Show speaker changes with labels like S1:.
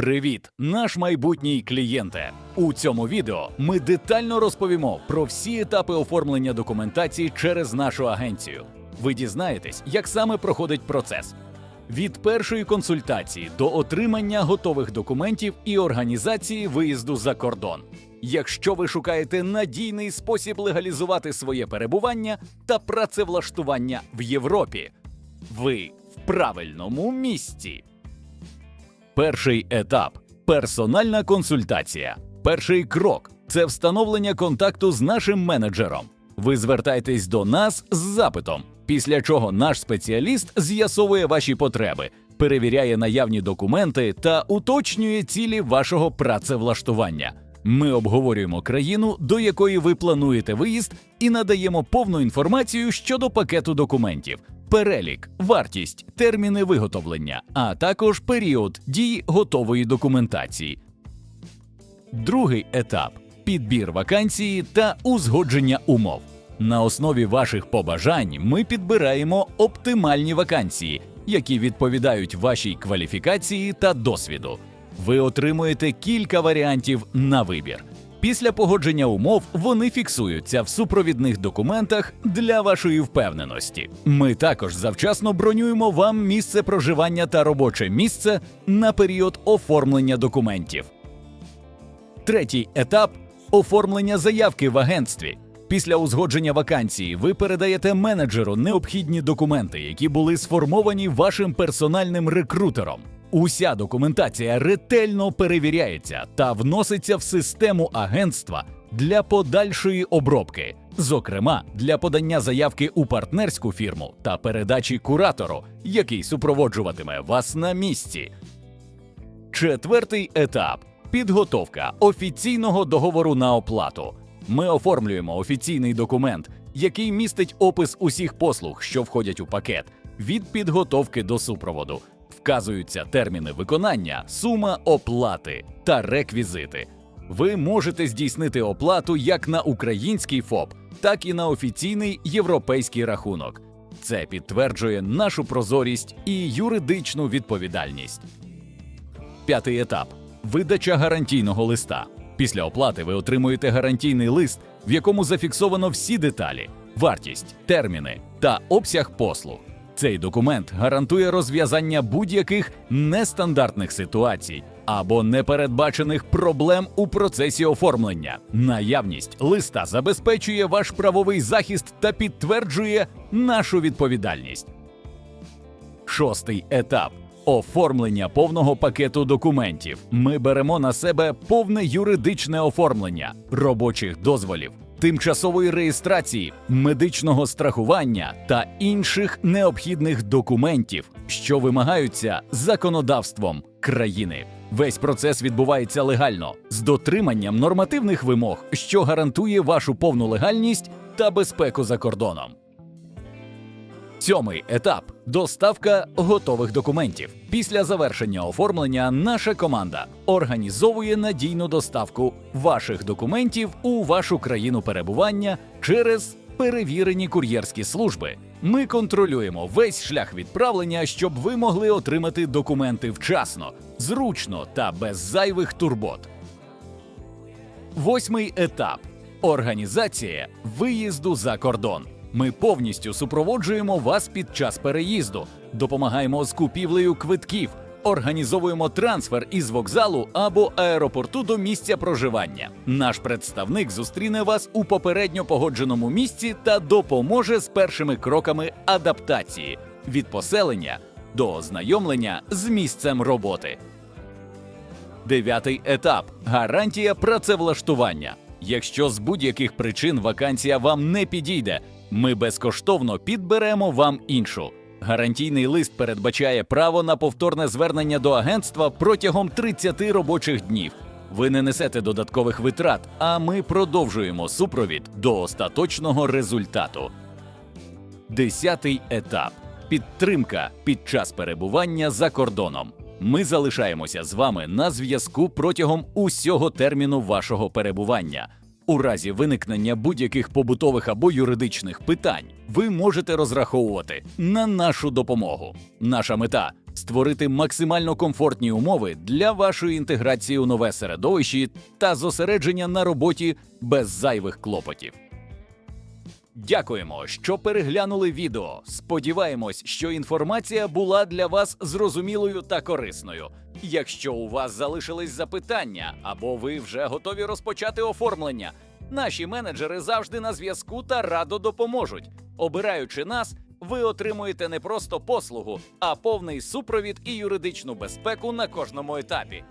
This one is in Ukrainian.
S1: Привіт, наш майбутній клієнте! У цьому відео ми детально розповімо про всі етапи оформлення документації через нашу агенцію. Ви дізнаєтесь, як саме проходить процес. Від першої консультації до отримання готових документів і організації виїзду за кордон. Якщо ви шукаєте надійний спосіб легалізувати своє перебування та працевлаштування в Європі, ви в правильному місці. Перший етап персональна консультація. Перший крок це встановлення контакту з нашим менеджером. Ви звертаєтесь до нас з запитом, після чого наш спеціаліст з'ясовує ваші потреби, перевіряє наявні документи та уточнює цілі вашого працевлаштування. Ми обговорюємо країну, до якої ви плануєте виїзд, і надаємо повну інформацію щодо пакету документів, перелік, вартість, терміни виготовлення, а також період дії готової документації. Другий етап підбір вакансії та узгодження умов. На основі ваших побажань ми підбираємо оптимальні вакансії, які відповідають вашій кваліфікації та досвіду. Ви отримуєте кілька варіантів на вибір. Після погодження умов вони фіксуються в супровідних документах для вашої впевненості. Ми також завчасно бронюємо вам місце проживання та робоче місце на період оформлення документів. Третій етап оформлення заявки в агентстві. Після узгодження вакансії ви передаєте менеджеру необхідні документи, які були сформовані вашим персональним рекрутером. Уся документація ретельно перевіряється та вноситься в систему агентства для подальшої обробки, зокрема для подання заявки у партнерську фірму та передачі куратору, який супроводжуватиме вас на місці. Четвертий етап підготовка офіційного договору на оплату. Ми оформлюємо офіційний документ, який містить опис усіх послуг, що входять у пакет, від підготовки до супроводу. Вказуються терміни виконання, сума оплати та реквізити. Ви можете здійснити оплату як на український ФОП, так і на офіційний європейський рахунок. Це підтверджує нашу прозорість і юридичну відповідальність. П'ятий етап видача гарантійного листа. Після оплати ви отримуєте гарантійний лист, в якому зафіксовано всі деталі, вартість, терміни та обсяг послуг. Цей документ гарантує розв'язання будь-яких нестандартних ситуацій або непередбачених проблем у процесі оформлення. Наявність листа забезпечує ваш правовий захист та підтверджує нашу відповідальність. Шостий етап оформлення повного пакету документів. Ми беремо на себе повне юридичне оформлення робочих дозволів, тимчасової реєстрації, медичного страхування та інших необхідних документів, що вимагаються законодавством країни. Весь процес відбувається легально з дотриманням нормативних вимог, що гарантує вашу повну легальність та безпеку за кордоном. Сьомий етап доставка готових документів. Після завершення оформлення наша команда організовує надійну доставку ваших документів у вашу країну перебування через перевірені кур'єрські служби. Ми контролюємо весь шлях відправлення, щоб ви могли отримати документи вчасно, зручно та без зайвих турбот. Восьмий етап організація виїзду за кордон. Ми повністю супроводжуємо вас під час переїзду, допомагаємо з купівлею квитків, організовуємо трансфер із вокзалу або аеропорту до місця проживання. Наш представник зустріне вас у попередньо погодженому місці та допоможе з першими кроками адаптації від поселення до ознайомлення з місцем роботи. Дев'ятий етап гарантія працевлаштування. Якщо з будь-яких причин вакансія вам не підійде, ми безкоштовно підберемо вам іншу. Гарантійний лист передбачає право на повторне звернення до агентства протягом 30 робочих днів. Ви не несете додаткових витрат, а ми продовжуємо супровід до остаточного результату. Десятий етап підтримка під час перебування за кордоном. Ми залишаємося з вами на зв'язку протягом усього терміну вашого перебування. У разі виникнення будь-яких побутових або юридичних питань ви можете розраховувати на нашу допомогу. Наша мета створити максимально комфортні умови для вашої інтеграції у нове середовище та зосередження на роботі без зайвих клопотів. Дякуємо, що переглянули відео. Сподіваємось, що інформація була для вас зрозумілою та корисною. Якщо у вас залишились запитання або ви вже готові розпочати оформлення, наші менеджери завжди на зв'язку та радо допоможуть. Обираючи нас, ви отримуєте не просто послугу, а повний супровід і юридичну безпеку на кожному етапі.